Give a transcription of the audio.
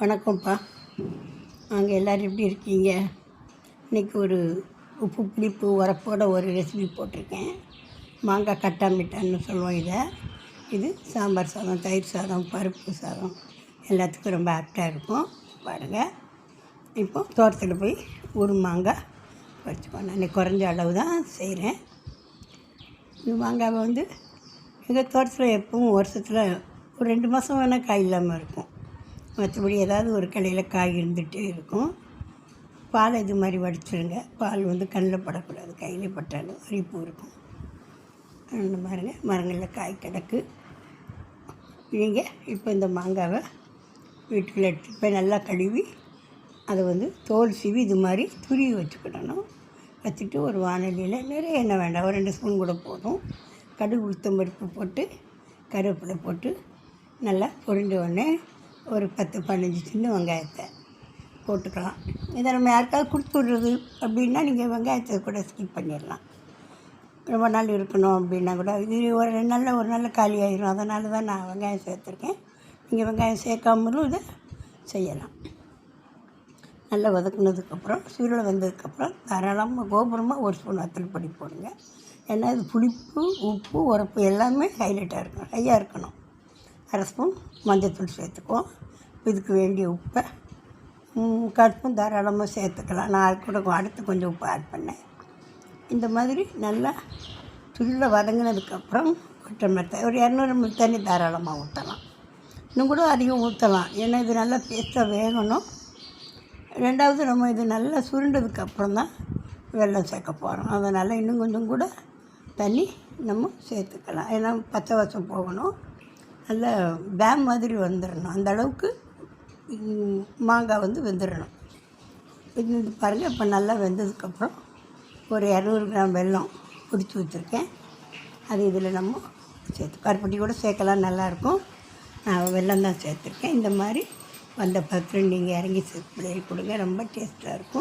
வணக்கம்ப்பா. நாங்கள் எல்லோரும் எப்படி இருக்கீங்க? இன்றைக்கி ஒரு உப்பு புளிப்பு உரப்போட ஒரு ரெசிபி போட்டிருக்கேன். மாங்காய் கட்டா மிட்டான்னு சொல்லுவோம் இதை. இது சாம்பார் சாதம் தயிர் சாதம் பருப்பு சாதம். எல்லாத்துக்கும் ரொம்ப ஆப்டாக இருக்கும். பாருங்கள் இப்போ தோட்டத்தில் போய் ஒரு மாங்காய் பறிச்சுக்கோ நான் குறைஞ்ச அளவு தான் செய்கிறேன் இந்த மாங்காவை வந்து எங்கள் தோட்டத்தில் எப்பவும் வருஷத்தில் ஒரு ரெண்டு மாதம் வேணால் காய் இல்லாமல் இருக்கும். மற்றபடி ஏதாவது ஒரு கடையில் காய் இருந்துகிட்டே இருக்கும். பாலை இது மாதிரி வடிச்சிருங்க. பால் வந்து கண்ணில் படக்கூடாது. கையில் பட்டாலும் அரிப்பு இருக்கும். அந்த மாதிரிங்க மரங்களில் காய் கிடக்கு. நீங்கள் இப்போ இந்த மாங்காவை வீட்டுக்குள்ளே எடுத்து போய் நல்லா கழுவி அதை வந்து தோல் சீவி இது மாதிரி துருவி வச்சுக்கிடணும். வச்சுட்டு ஒரு வானொலியில் நிறைய எண்ணெய் வேண்டாம். ஒரு ரெண்டு ஸ்பூன் கூட போதும். கடுகு உளுத்தம் பருப்பு போட்டு கருவேப்பிலை போட்டு நல்லா பொரிஞ்ச உடனே ஒரு பத்து பதினஞ்சு சின்ன வெங்காயத்தை போட்டுக்கலாம். இதை நம்ம யாருக்காவது கொடுத்து விட்றது அப்படின்னா நீங்கள் வெங்காயத்தை கூட ஸ்கிப் பண்ணிடலாம். ரொம்ப நாள் இருக்கணும் அப்படின்னா கூட இது ஒரு ரெண்டு நாளில் ஒரு நாள் காலி ஆயிரும். அதனால தான் நான் வெங்காயம் சேர்த்துருக்கேன். நீங்கள் வெங்காயம் சேர்க்காமலும் இதை செய்யலாம். நல்லா வதக்குனதுக்கப்புறம் சுருளை வந்ததுக்கப்புறம் தாராளமாக கோபுரமாக ஒரு ஸ்பூன் வத்தல் பொடி போடுங்க. ஏன்னா இது புளிப்பு உப்பு உரப்பு எல்லாமே ஹைலைட்டாக இருக்கணும் ஹையாக இருக்கணும். அரை ஸ்பூன் மஞ்சத்தூள் சேர்த்துக்குவோம். இதுக்கு வேண்டிய உப்பை கருப்பும் தாராளமாக சேர்த்துக்கலாம். நான் அது கூட அடுத்து கொஞ்சம் உப்பு ஆட் பண்ணேன். இந்த மாதிரி நல்லா துள்ள வதங்கினதுக்கப்புறம் கொத்தமல்லி ஒரு இரநூறு ml தண்ணி தாராளமாக ஊற்றலாம் இன்னும் கூட அதிகம் ஊற்றலாம் ஏன்னா இது நல்லா பேஸ்ட்டாக வேகணும். ரெண்டாவது நம்ம இது நல்லா சுருண்டதுக்கப்புறம் தான் வெள்ளம் சேர்க்க போகிறோம் அதனால் இன்னும் கொஞ்சம் கூட தண்ணி நம்ம சேர்த்துக்கலாம். ஏன்னா பச்சை வாசம் போகணும். நல்ல வேம் மாதிரி வந்துடணும் அந்த அளவுக்கு மாங்காய் வந்து வெந்துடணும் வெந்து பாருங்கள் இப்போ நல்லா வெந்ததுக்கப்புறம் ஒரு இரநூறு கிராம் வெல்லம் பிடிச்சி வச்சுருக்கேன். அது இதில் நம்ம சேர்த்து கருப்பட்டி கூட சேர்க்கலாம் நல்லாயிருக்கும் நான் வெல்லம் தான் சேர்த்துருக்கேன். இந்த மாதிரி வந்த பத்திரம் நீங்கள் இறங்கி பிள்ளைகள் கொடுங்க ரொம்ப டேஸ்ட்டாக இருக்கும்.